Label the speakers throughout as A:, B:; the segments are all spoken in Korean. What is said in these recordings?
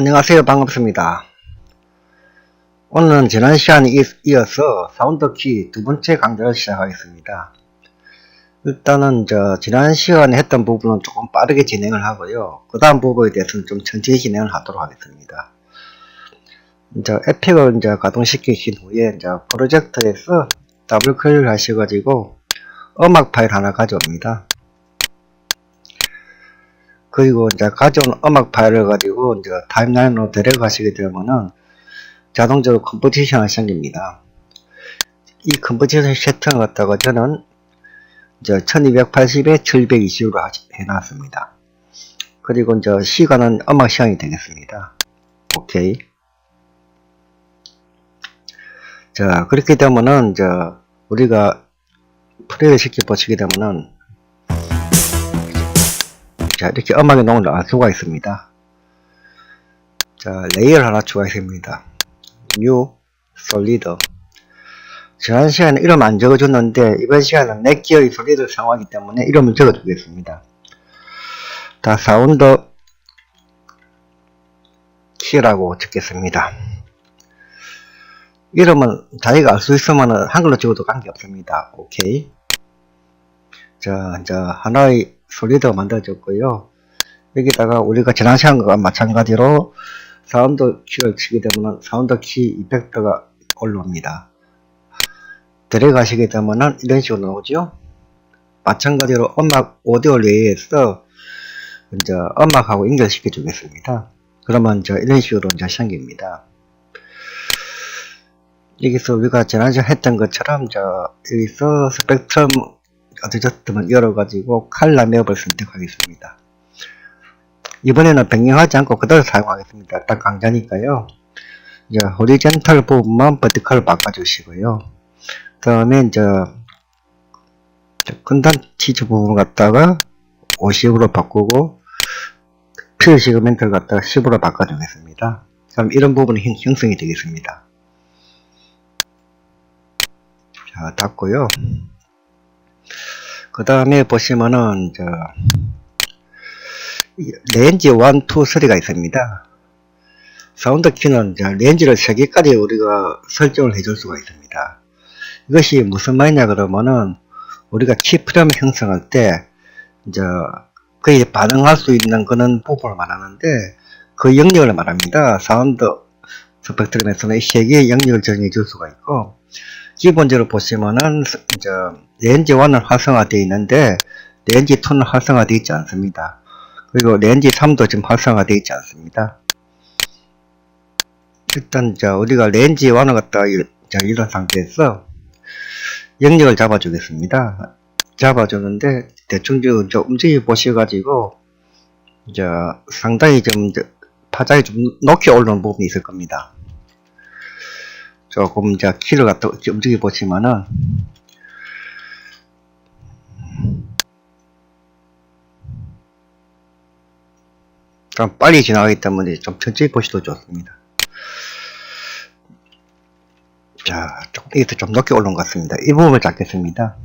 A: 안녕하세요. 반갑습니다. 오늘은 지난 시간에 이- 이어서 사운드 키 두 번째 강좌를 시작하겠습니다. 일단은 저 지난 시간에 했던 부분은 조금 빠르게 진행을 하고요. 그 다음 부분에 대해서는 좀 천천히 진행을 하도록 하겠습니다. 이제 에픽을 이제 가동시키신 후에 이제 프로젝터에서 더블 클릭을 하셔가지고 음악 파일 하나 가져옵니다. 그리고 이제 가져온 음악 파일을 가지고 이제 타임라인으로 데려가시게 되면은 자동적으로 컴포지션을 생깁니다. 이 컴포지션 세팅을 갖다가 저는 이제 1280에 720으로 해놨습니다. 그리고 이제 시간은 음악 시간이 되겠습니다. 오케이. 자, 그렇게 되면은 이제 우리가 플레이를 시켜 보시게 되면은 자, 이렇게 음악의 농을 알 수가 있습니다. 자, 레이어를 하나 추가했습니다. New, Solid. 지난 시간에 이름 안 적어줬는데, 이번 시간은 넷기어의 솔리드를 사용하기 때문에 이름을 적어주겠습니다. 다 사운드 키라고 적겠습니다. 이름은 자기가 알 수 있으면 한글로 적어도 관계없습니다. 오케이. 자, 이제 하나의 솔리드가 만들어졌고요. 여기다가 우리가 지난 시간과 마찬가지로 사운드 키를 치게 되면 사운드 키 이펙트가 올라옵니다. 들어가시게 되면은 이런 식으로 나오죠. 마찬가지로 음악 오디오 레이에서 이제 음악하고 연결시켜 주겠습니다. 그러면 이제 이런 식으로 이제 생깁니다. 여기서 우리가 지난주에 했던 것처럼 저 여기서 스펙트럼 어드저트만 열어가지고 칼라 맵을 선택하겠습니다. 이번에는 변경하지 않고 그대로 사용하겠습니다. 딱 강좌니까요. 이제 호리젠탈 부분만 버티컬 바꿔주시고요. 그 다음에 이제 근단 치즈 부분 갖다가 50으로 바꾸고 필 시그멘트를 갖다가 10으로 바꿔주겠습니다. 그럼 이런 부분이 형- 형성이 되겠습니다. 자, 닫고요. 그 다음에 보시면은, 저, 이 렌즈 1, 2, 3가 있습니다. 사운드 키는 렌즈를 3개까지 우리가 설정을 해줄 수가 있습니다. 이것이 무슨 말이냐 그러면은, 우리가 키 프레임 형성할 때, 이제, 그에 반응할 수 있는 그런 부분을 말하는데, 그 영역을 말합니다. 사운드 스펙트럼에서는 이세 개의 영역을 정해 줄 수가 있고, 기본적으로 보시면은 이제 렌즈 1은 활성화되어 있는데 렌즈 2는 활성화되어 있지 않습니다. 그리고 렌즈 3도 지금 활성화되어 있지 않습니다. 일단 자 우리가 렌즈 1을 갖다 이- 자, 이런 상태에서 영역을 잡아주겠습니다. 잡아주는데 대충 좀저 움직여 보셔가지고 이제 상당히 좀 이제 파장이 좀 높게 올라오는 부분이 있을 겁니다. 조금 이제 키를 갖다 움직여 보시면은 좀 빨리 지나가기 때문에 좀 천천히 보셔도 좋습니다. 자, 조금 이게 좀 높게 올라온 것 같습니다. 이 부분을 잡겠습니다.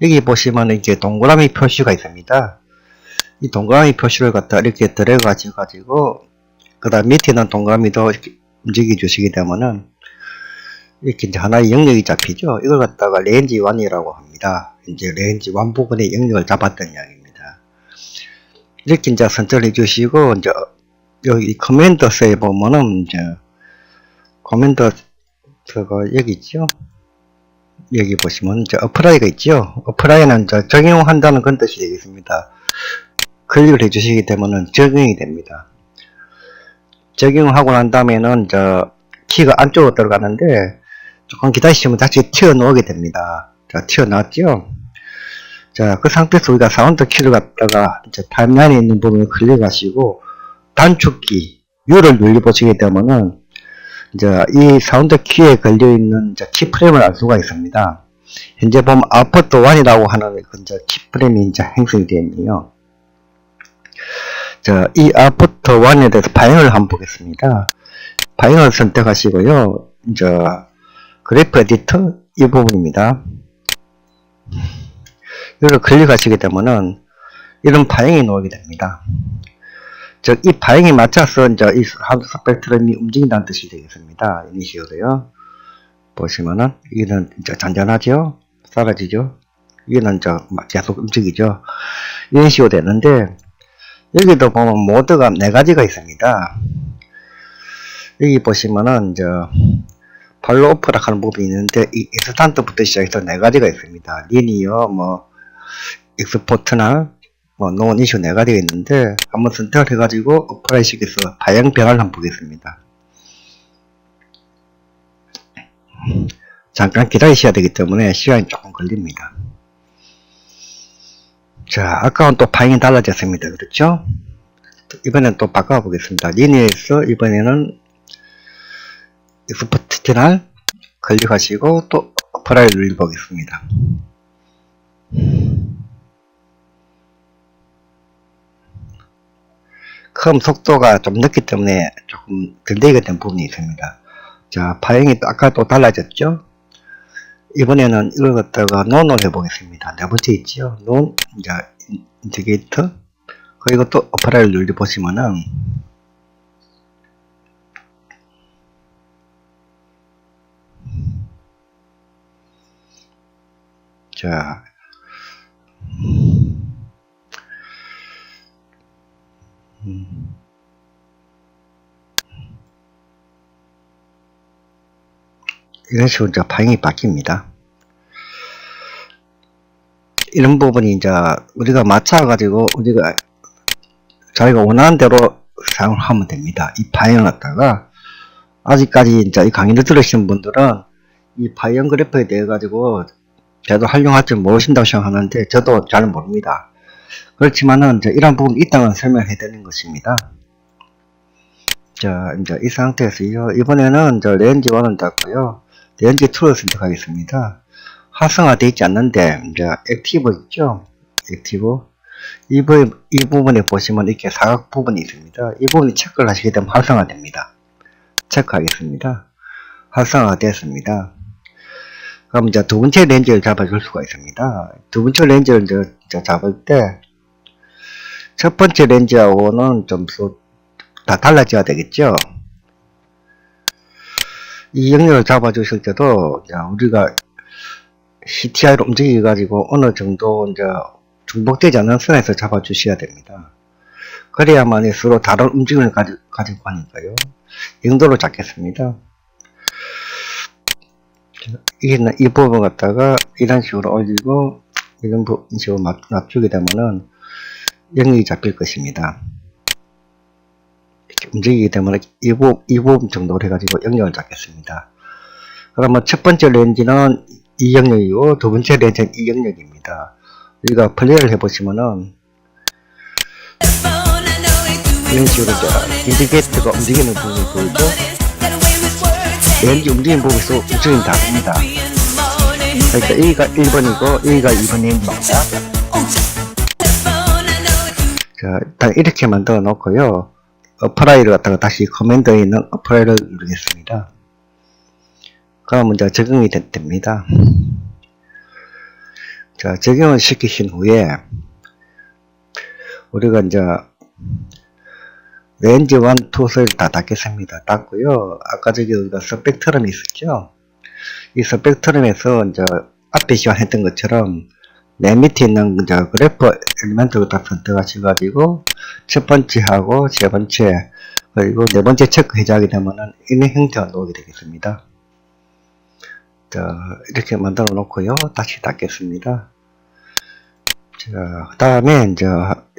A: 여기 보시면 이제 동그라미 표시가 있습니다. 이 동그라미 표시를 갖다 이렇게 들어가지고 가지고 그 다음 밑에 있는 동그라미도 움직여 주시게 되면은 이렇게 이제 하나의 영역이 잡히죠. 이걸 갖다가 렌즈 1이라고 합니다. 이제 렌즈 1 부분의 영역을 잡았던 이야기입니다. 이렇게 이제 선택을 해주시고, 이제 여기 커맨더스에 보면은 이제 커맨더 저거 여기 있죠. 여기 보시면 이제 어플라이가 있죠. 어플라이는 이제 적용한다는 그런 뜻이 되겠습니다. 클릭을 해주시게 되면은 적용이 됩니다. 적용하고 난 다음에는 저 키가 안쪽으로 들어가는데 조금 기다리시면 다시 튀어나오게 됩니다. 자, 튀어나왔죠? 자, 그 상태에서 우리가 사운드 키를 갖다가 이제 타임라인에 있는 부분을 클릭하시고 단축키 U를 눌러보시게 되면은 이제 이 사운드 키에 걸려있는 이제 키프레임을 알 수가 있습니다. 현재 보면 아웃풋 1이라고 하는 그 이제 키프레임이 이제 형성이 되어 있네요. 자, 이 아웃풋 1에 대해서 반응을 한번 보겠습니다. 반응을 선택하시고요. 이제 그래프 에디터 이 부분입니다. 이걸 클릭하시게 되면은 이런 파형이 나오게 됩니다. 즉, 이 파형에 맞춰서 이제 이 하드 스펙트럼이 움직인다는 뜻이 되겠습니다. 이런 식으로요. 보시면은, 이거는 이제 잔잔하죠? 사라지죠? 이거는 이제 막 계속 움직이죠? 식으로 되는데, 여기도 보면 모드가 네 가지가 있습니다. 여기 보시면은, 이제, 발로 오프라 하는 부분이 있는데, 이 인스탄트부터 시작해서 네 가지가 있습니다. 리니어, 뭐, 익스포트나, 뭐, 노원 이슈 네 가지가 있는데, 한번 선택을 해가지고, 오프라인 식에서 방향 변화를 한번 보겠습니다. 잠깐 기다리셔야 되기 때문에 시간이 조금 걸립니다. 자, 아까는 또 방향이 달라졌습니다. 그렇죠? 이번엔 또 바꿔보겠습니다. 리니어에서 이번에는 익스포트 채널 클릭하시고 또 어플라이 눌러보겠습니다. 컴 속도가 좀 늦기 때문에 조금 딜레이가 된 부분이 있습니다. 자, 파형이 또 아까 또 달라졌죠? 이번에는 이걸 갖다가 논을 해보겠습니다. 네 번째 있죠? 논, 이제, 인디게이터, 그리고 또 어플라이를 눌러보시면은, 자, 음. 이런 식으로 이제 방향이 바뀝니다. 이런 부분이 이제 우리가 맞춰가지고 우리가 자기가 원하는 대로 사용을 하면 됩니다. 이 방향을 갖다가 아직까지 이제 이 강의를 들으신 분들은 이 방향 그래프에 대해 가지고 저도 활용할 줄 모르신다고 생각하는데 저도 잘 모릅니다. 그렇지만은 이런 부분 이따가 설명해 드리는 것입니다. 자, 이제 이 상태에서요. 이번에는 이제 렌즈 1은 닫고요. 렌즈 2를 선택하겠습니다. 활성화되어 있지 않는데, 이제 액티브 있죠? 액티브. 이, 부, 이 부분에 보시면 이렇게 사각 부분이 있습니다. 이 부분이 체크를 하시게 되면 활성화됩니다. 체크하겠습니다. 활성화됐습니다. 그럼 이제 두 번째 렌즈를 잡아줄 수가 있습니다. 두 번째 렌즈를 이제, 잡을 때, 첫 번째 렌즈하고는 좀 다 달라져야 되겠죠. 이 영역을 잡아주실 때도 우리가 CTI로 움직여 가지고 어느 정도 이제 중복되지 않는 선에서 잡아주셔야 됩니다. 그래야만 서로 다른 움직임을 가지고, 가지고 가니까요. 이 정도로 잡겠습니다. 이, 이 부분 갖다가 이런 식으로 올리고 이런 식으로 납주게 되면은 영역이 잡힐 것입니다. 이렇게 움직이게 되면 이, 부, 이 부분 정도로 해가지고 영역을 잡겠습니다. 그러면 첫 번째 렌즈는 이 영역이고 두 번째 렌즈는 이 영역입니다. 우리가 플레이를 해보시면은 이런 식으로 이제 인디게이터가 움직이는 부분이 보이고 렌즈 움직이는 부분이 움직임이 다릅니다. 그러니까 A가 1번이고 A가 2번입니다. 자, 일단 이렇게 만들어 놓고요. 어플라이를 갖다가 다시 커맨드에 있는 어플라이를 누르겠습니다. 그럼 이제 적용이 되, 됩니다. 자, 적용을 시키신 후에 우리가 이제 렌즈 1, 2, 3를 다 닫겠습니다. 닫고요. 아까 저기 우리가 스펙트럼이 있었죠? 이 스펙트럼에서 이제 앞에 시간 했던 것처럼 맨 밑에 있는 이제 그래프 엘리멘트를 다 선택하셔가지고 첫 번째 하고 세 번째 그리고 네 번째 체크 해제하게 되면은 이런 형태가 나오게 되겠습니다. 자, 이렇게 만들어 놓고요. 다시 닫겠습니다. 자, 그 다음에 이제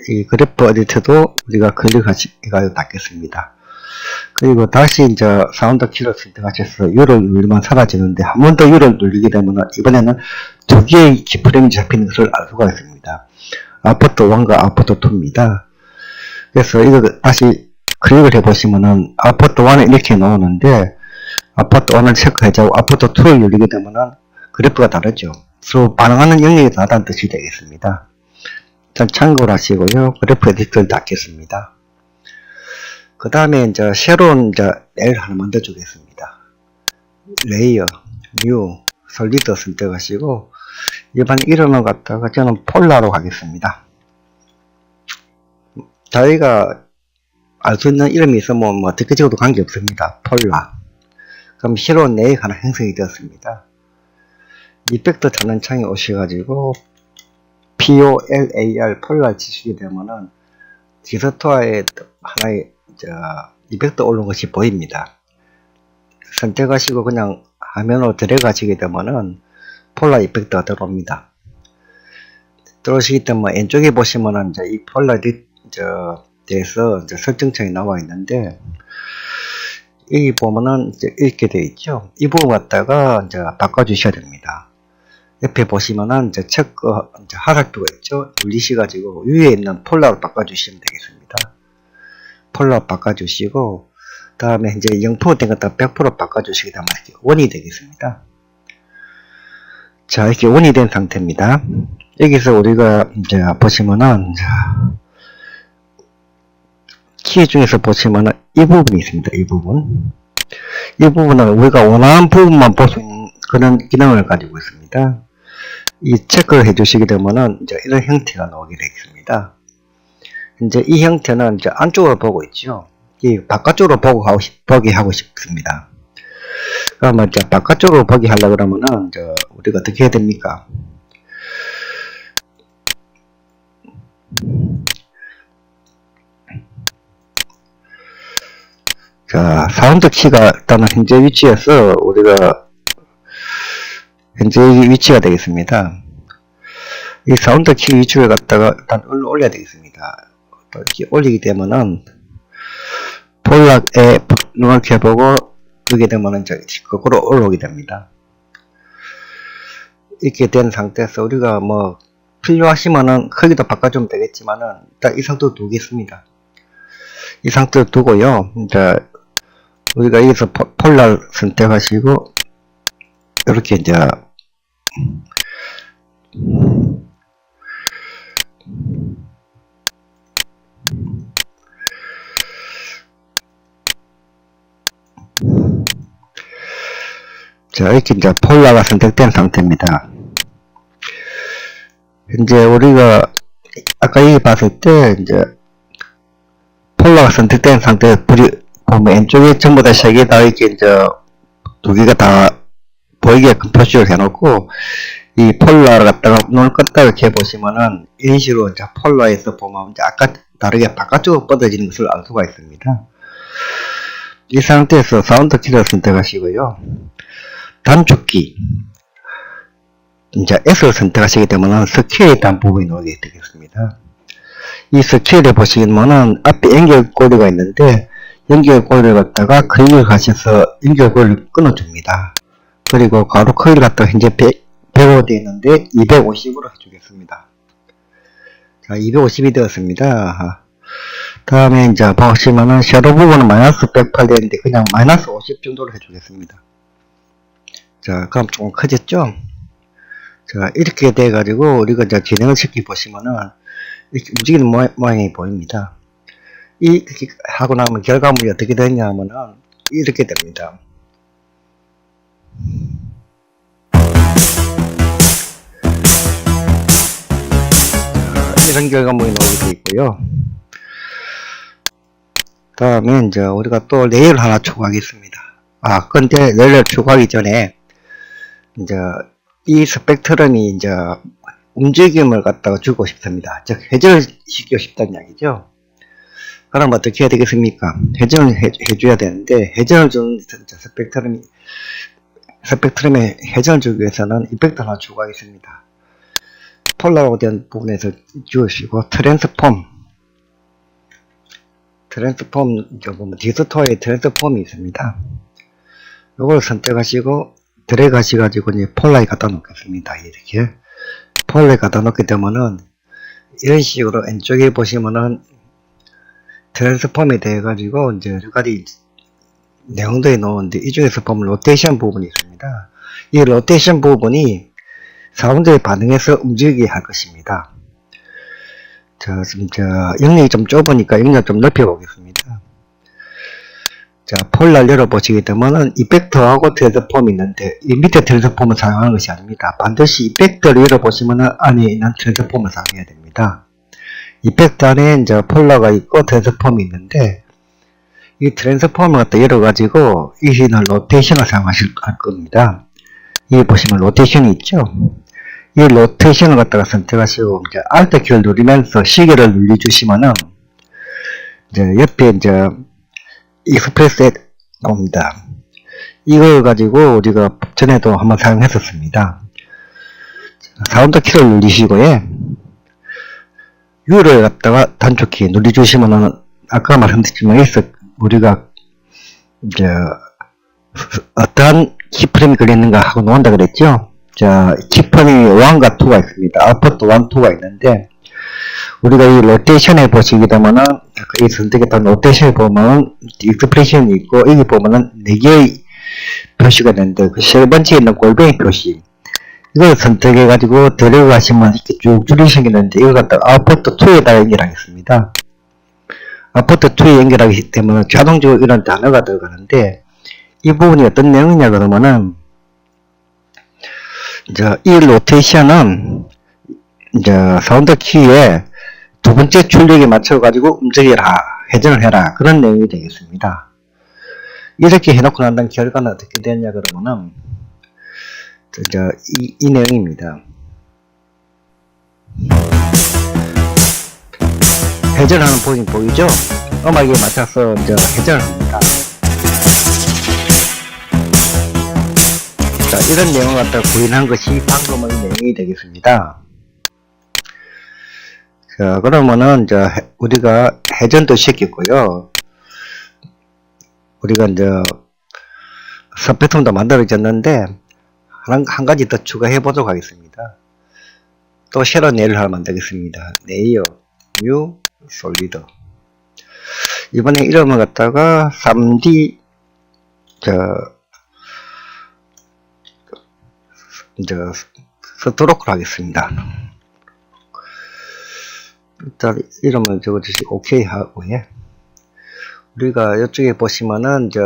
A: 이 그래프 에디터도 우리가 클릭하시고 닫겠습니다. 그리고 다시 이제 사운드 키를 선택하셔서 U를 누르면 사라지는데 한 번더 U를 누르게 되면 이번에는 두 개의 키프레임이 잡히는 것을 알 수가 있습니다. 아포트 1과 아포트 2입니다. 그래서 이거 다시 클릭을 해보시면은 아포트 1은 이렇게 나오는데 아포트 1을 체크해주고 아포트 2를 누르게 되면은 그래프가 다르죠. 서로 반응하는 영역이 다르다는 뜻이 되겠습니다. 일단 참고를 하시고요. 그래프 에디터를 닫겠습니다. 그 다음에 이제 새로운 이제 레이를 하나 만들어 주겠습니다. 레이어, 뉴, 솔리드 선택하시고 이번 이름을 갖다가 저는 폴라로 가겠습니다. 저희가 알 수 있는 이름이 있으면 뭐 어떻게 적어도 관계 없습니다. 폴라. 그럼 새로운 내역 하나 형성이 되었습니다. 이펙터 전원창에 오셔가지고 POLAR 폴라 치시게 되면은 디스토어에 하나의 저 이펙터 올린 것이 보입니다. 선택하시고 그냥 화면으로 들어가시게 되면은 폴라 이펙터가 들어옵니다. 들어오시기 때문에 왼쪽에 보시면은 이제 이 폴라 디, 저, 대해서 이제 설정창이 나와 있는데 여기 보면은 이제 이렇게 되어 있죠. 이 부분 갖다가 이제 바꿔주셔야 됩니다. 옆에 보시면은 이제 체크 이제 하락표가 있죠. 눌리셔가지고 위에 있는 폴라로 바꿔주시면 되겠습니다. 폴라 바꿔주시고 다음에 이제 0%된 것다 100% 바꿔주시게 되면 이렇게 원이 되겠습니다. 자 이렇게 원이 된 상태입니다. 여기서 우리가 이제 보시면은 자, 키 중에서 보시면은 이 부분이 있습니다. 이 부분. 이 부분은 우리가 원하는 부분만 볼 수 있는 그런 기능을 가지고 있습니다. 이 체크를 해주시게 되면은 이제 이런 형태가 나오게 되겠습니다. 이제 이 형태는 이제 안쪽으로 보고 있죠. 이 바깥쪽으로 보고 하고 싶, 보게 하고 싶습니다. 그러면 이제 바깥쪽으로 보게 하려 그러면은 이제 우리가 어떻게 해야 됩니까? 자, 사운드 키가 일단은 현재 위치에서 우리가 현재 위치가 되겠습니다. 이 사운드 키 위치를 갖다가 일단 올려- 올려야 되겠습니다. 또 이렇게 올리게 되면은 볼락에 이렇게 보고 그게 되면은 거꾸로 올라오게 됩니다. 이렇게 된 상태에서 우리가 뭐 필요하시면은 크기도 바꿔주면 되겠지만은 일단 이 상태로 두겠습니다. 이 상태로 두고요. 이제 우리가 여기서 포- 폴라 선택하시고 이렇게 이제 자 이렇게 이제 폴라가 선택된 상태입니다. 이제 우리가 아까 여기 봤을 때 이제 폴라가 선택된 상태에서 불이 보면 왼쪽에 전부 다 세 개 다 이렇게 이제 두 개가 다 보이게끔 표시를 해놓고 이 폴라를 갖다가 눈을 껐다 이렇게 보시면은 식으로 이제 폴라에서 보면 이제 아까 다르게 바깥쪽으로 뻗어지는 것을 알 수가 있습니다. 이 상태에서 사운드 키를 선택하시고요. 단축키 이제 S를 선택하시게 되면 스케일에 대한 부분이 나오게 되겠습니다. 이 스케일에 보시면은 앞에 연결고리가 있는데 연결고리를 갖다가 클릭을 하셔서 연결고리를 끊어줍니다. 그리고 가로 크기를 갖다가 현재 100, 100으로 되어 있는데 250으로 해주겠습니다. 자, 250이 되었습니다. 다음에 이제 보시면은 섀도우 부분은 마이너스 108 되는데 그냥 마이너스 50 정도로 해주겠습니다. 자, 그럼 조금 커졌죠? 자, 이렇게 돼가지고, 우리가 이제 진행을 시키 보시면은, 이렇게 움직이는 모양, 모양이 보입니다. 이, 이렇게 하고 나면 결과물이 어떻게 되냐 하면은, 이렇게 됩니다. 자, 이런 결과물이 나오게 되어 있고요. 다음에 이제 우리가 또 레이어를 하나 추가하겠습니다. 아, 근데 레이어를 추가하기 전에, 이제 이 스펙트럼이 이제 움직임을 갖다가 주고 싶습니다. 즉 회전을 시키고 싶다는 이야기죠. 그럼 어떻게 해야 되겠습니까? 회전을 해, 해줘야 되는데 회전을 주는 스펙트럼이 스펙트럼에 회전을 주기 위해서는 이펙터 하나 추가하겠습니다. 폴라로 된 부분에서 주시고 트랜스폼 트랜스폼 저 보면 디스토어에 트랜스폼이 있습니다. 이걸 선택하시고 드래그 하셔가지고 이제 폴라에 갖다 놓겠습니다. 이렇게 폴라에 갖다 놓게 되면은 이런 식으로 왼쪽에 보시면은 트랜스폼이 돼가지고 이제 여러 가지 내용들이 나오는데 이 중에서 보면 로테이션 부분이 있습니다. 이 로테이션 부분이 사운드에 반응해서 움직이게 할 것입니다. 자, 지금 저 영역이 좀 좁으니까 영역 좀 넓혀 보겠습니다. 자, 폴라를 열어보시게 되면은 이펙터하고 트랜스폼이 있는데 이 밑에 트랜스폼을 사용하는 것이 아닙니다. 반드시 이펙터를 열어보시면은 안에 있는 트랜스폼을 사용해야 됩니다. 이펙터 안에 이제 폴라가 있고 트랜스폼이 있는데 이 트랜스포머 갖다 열어가지고 이는 로테이션을 사용하실 할 겁니다. 여기 보시면 로테이션이 있죠? 이 로테이션을 갖다가 선택하시고 이제 Alt 키를 누르면서 시계를 눌러주시면은 이제 옆에 이제 익스프레스에 나옵니다. 이걸 가지고 우리가 전에도 한번 사용했었습니다. 사운드 키를 누르시고요. U를 갖다가 단축키 눌러주시면은 아까 말씀드렸지만 우리가 이제 어떠한 키프레임이 걸렸는가 하고 놓은다 그랬죠. 자, 키프레임이 1과 2가 있습니다. 아웃풋 1, 2가 있는데 우리가 이 로테이션에 보시게 되면은 이 선택했던 로테이션에 보면은 익스프레션이 있고 여기 보면은 4개의 표시가 되는데 그 세 번째에 있는 골뱅이 표시 이걸 선택해 가지고 데려가시면 이렇게 쭉 줄이시게 되는데 이걸 갖다가 아웃풋 2에다 연결하겠습니다. 아웃풋 2에 연결하기 때문에 자동적으로 이런 단어가 들어가는데 이 부분이 어떤 내용이냐 그러면은 이제 이 로테이션은 이제 사운드 키에 두 번째 출력에 맞춰 가지고 움직여라 회전을 해라 그런 내용이 되겠습니다. 이렇게 해놓고 난 다음 결과는 어떻게 되냐 그러면은 이제 이, 이 내용입니다. 회전하는 부분이 보이죠? 음악에 맞춰서 이제 회전을 합니다. 자, 이런 내용을 갖다 구현한 것이 방금의 내용이 되겠습니다. 자, 그러면은, 이제, 해- 우리가 회전도 시켰고요. 우리가 이제, 스펙트럼도 만들어졌는데, 한, 한 가지 더 추가해 보도록 하겠습니다. 또 새로운 예를 하나 만들겠습니다. 네이어, 뉴, 솔리드. 이번에 이름을 갖다가 3D, 저, 이제 쓰도록 하겠습니다. 일단 이름을 적어주시고 OK 하고요. 우리가 이쪽에 보시면은 저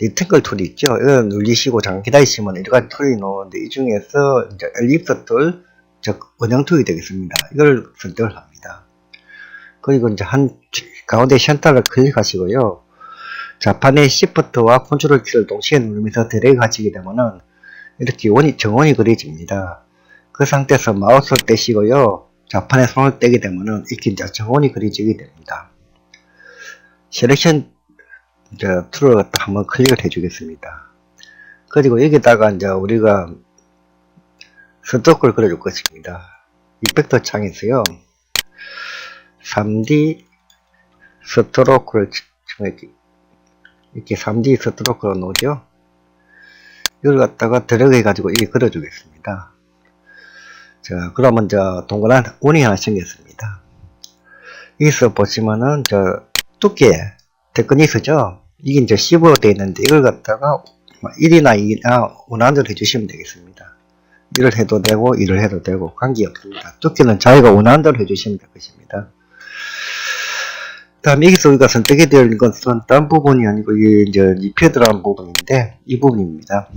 A: 리팅글 툴이 있죠. 이거 눌리시고 잠깐 기다리시면 가지 툴이 나오는데 이 중에서 이제 엘립스 툴, 즉 원형 툴이 되겠습니다. 이걸 선택을 합니다. 그리고 이제 한 가운데 센터를 클릭하시고요. 좌판에 Shift와 컨트롤 키를 동시에 누르면서 드래그 하시게 되면은 이렇게 원이 정원이 그려집니다. 그 상태에서 마우스를 떼시고요. 좌판에 손을 떼게 되면은 이렇게 이제 정원이 그려지게 됩니다. 셀렉션 이제 툴을 한번 클릭을 해주겠습니다. 그리고 여기다가 이제 우리가 스토크를 그려줄 것입니다. 이펙터 창에서요. 3D 스트로크를. 이렇게 3D 스트로크로 놓죠. 이걸 갖다가 들어가 가지고 이게 그려주겠습니다. 자, 그러면 저 동그란 원이 하나 생겼습니다. 여기서 보시면은 저 두께 테크니스죠. 이게 이제 10으로 되어 있는데 이걸 갖다가 1이나 2나 원하는 해주시면 되겠습니다. 1을 해도 되고 2를 해도 되고 관계없습니다. 두께는 자기가 원하는 대로 해주시면 될 것입니다. 다음 여기서 우리가 선택해 되어 있는 것은 딴 부분이 아니고 이제 입혀 들어간 부분인데 이 부분입니다.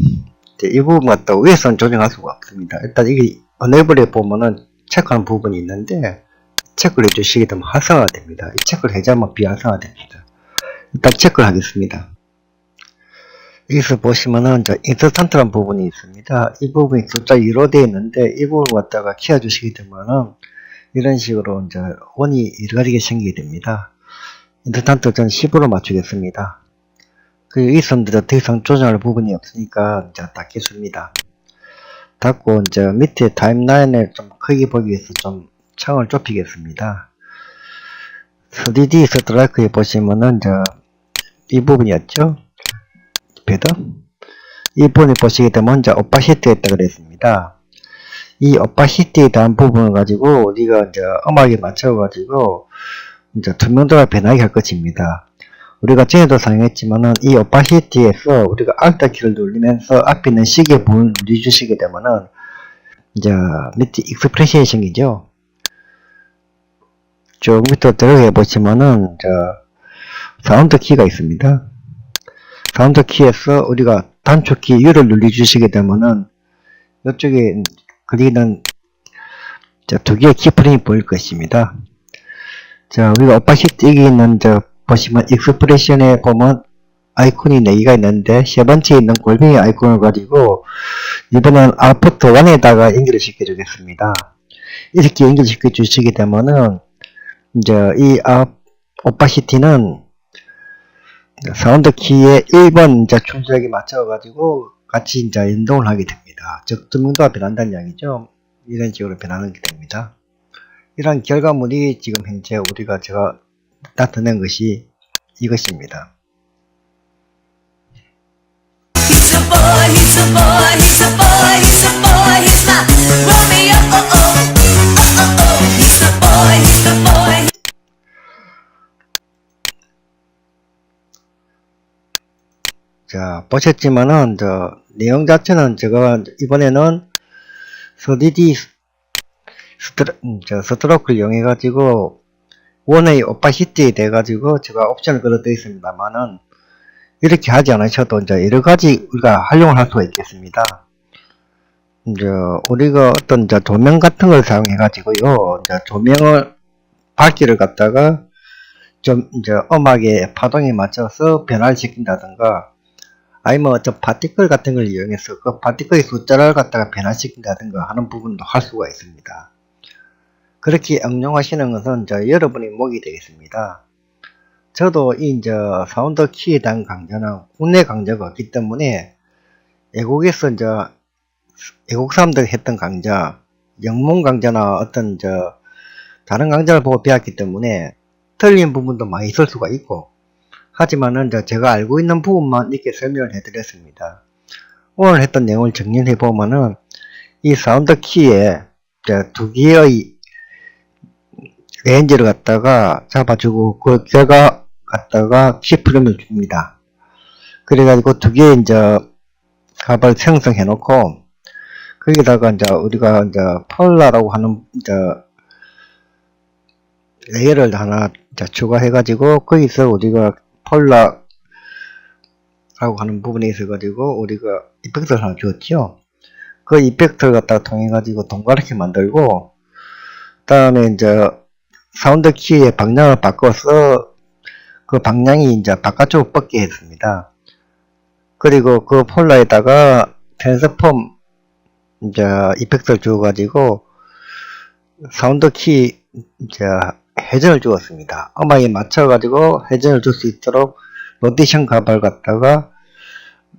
A: 이 부분 갖다 위에서는 조정할 수가 없습니다. 일단 이게 어네이블에 보면은 체크하는 부분이 있는데 체크를 해주시게 되면 활성화가 됩니다. 이 체크를 해제하면 비활성화 됩니다. 일단 체크를 하겠습니다. 여기서 보시면은 이제 인스턴트란 부분이 있습니다. 이 부분이 숫자 2로 되어 있는데 이 부분 갖다가 키워주시게 되면은 이런 식으로 이제 원이 가지가 생기게 됩니다. 인스턴트 전 10으로 맞추겠습니다. 그 이제 더 이상 조정할 부분이 없으니까 이제 닫겠습니다. 닫고 이제 밑에 타임라인을 좀 크게 보기 위해서 좀 창을 좁히겠습니다. 3D 스트라이크에 보시면은 이 부분이었죠. 패드 이 부분을 보시게 되면 이제 오파시티에 있다 그랬습니다. 이 오파시티에 대한 부분을 가지고 우리가 이제 음악에 맞춰 가지고 이제 투명도가 변하게 할 것입니다. 우리가 전에도 사용했지만은 이 오파시티에서 우리가 Alt 키를 누르면서 앞에 있는 시계 부분을 눌러주시게 되면은 이제 밑에 익스프레션이죠. 쭉 밑으로 들어가 보시면은 저 사운드 키가 있습니다. 사운드 키에서 우리가 단축키 U를 눌러 주시게 되면은 이쪽에 그리는 두 개의 키프레임이 보일 것입니다. 자, 우리가 오파시티 여기 있는 저 보시면 익스프레션에 보면 아이콘이 4개가 있는데 세 번째 있는 골뱅이 아이콘을 가지고 이번엔 아웃풋 1에다가 연결을 시켜 주겠습니다. 이렇게 연결시켜 주시게 되면은 이제 이 아, 오파시티는 사운드 키의 1번 이제 출력에 맞춰 가지고 같이 이제 연동을 하게 됩니다. 즉 투명도가 변한다는 이야기죠. 이런 식으로 변하는 게 됩니다. 이런 결과물이 지금 현재 우리가 제가 나타낸 것이 이것입니다.
B: He's a boy, he's a boy, he's a boy, he's a boy, he's my Romeo. Oh oh, oh oh oh. He's a boy, he's a boy.
A: 자, 보셨지만은, 저, 내용 자체는 제가 이번에는 3D 스트로, 음, 저, 스트로크를 이용해가지고, 원의 오파시티에 돼가지고 제가 옵션을 걸어드어 있습니다만은, 이렇게 하지 않으셔도 이제 여러 가지 우리가 활용을 할 수가 있겠습니다. 이제 우리가 어떤 이제 조명 같은 걸 사용해가지고요, 이제 조명을, 밝기를 갖다가 좀 이제 음악의 파동에 맞춰서 변화를 시킨다든가, 아니면 어떤 파티클 같은 걸 이용해서 그 파티클의 숫자를 갖다가 변화시킨다든가 하는 부분도 할 수가 있습니다. 그렇게 응용하시는 것은 이제 여러분의 목이 되겠습니다. 저도 이 이제 사운드 키에 대한 강좌는 국내 강좌가 없기 때문에 외국에서 이제 외국 사람들이 했던 강좌, 영문 강좌나 어떤 저 다른 강좌를 보고 배웠기 때문에 틀린 부분도 많이 있을 수가 있고 하지만은 제가 알고 있는 부분만 이렇게 설명을 해드렸습니다. 오늘 했던 내용을 정리해 보면은 이 사운드 키에 두 개의 레인지를 갖다가 잡아주고 그 결과 갖다가 키프름을 줍니다. 그래가지고 두 개의 이제 값을 생성해 놓고 거기다가 이제 우리가 이제 폴라라고 하는 이제 레이어를 하나 추가해가지고 거기서 우리가 폴라라고 하는 부분에 있어가지고 우리가 이펙트를 하나 주었죠. 그 이펙트를 갖다가 통해가지고 동그랗게 만들고 다음에 이제 사운드 키의 방향을 바꿔서 그 방향이 이제 바깥쪽으로 뻗게 했습니다. 그리고 그 폴라에다가 트랜스폼 이제 이펙트를 주어가지고 사운드 키 이제 회전을 주었습니다. 음악에 맞춰가지고 회전을 줄 수 있도록 로테이션 값을 갖다가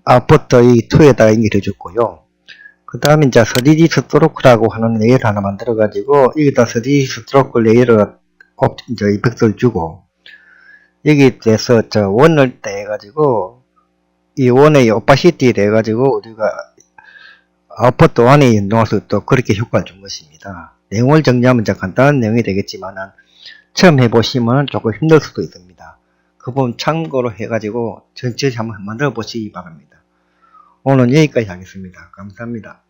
A: 이 2에다가 연결해 줬고요. 그 다음에 이제 3D 스트로크라고 하는 레이어를 하나 만들어가지고 여기다 3D 스트로크 레이어를 옵- 이제 이펙트를 주고 여기에서 저 원을 떼가지고 이 원의 오파시티에 대해가지고 우리가 아웃풋 안에 연동할 수 있도록 그렇게 효과를 준 것입니다. 내용을 정리하면 이제 간단한 내용이 되겠지만은 처음 해보시면 조금 힘들 수도 있습니다. 그 부분 참고로 해가지고 전체 한번 만들어 보시기 바랍니다. 오늘 여기까지 하겠습니다. 감사합니다.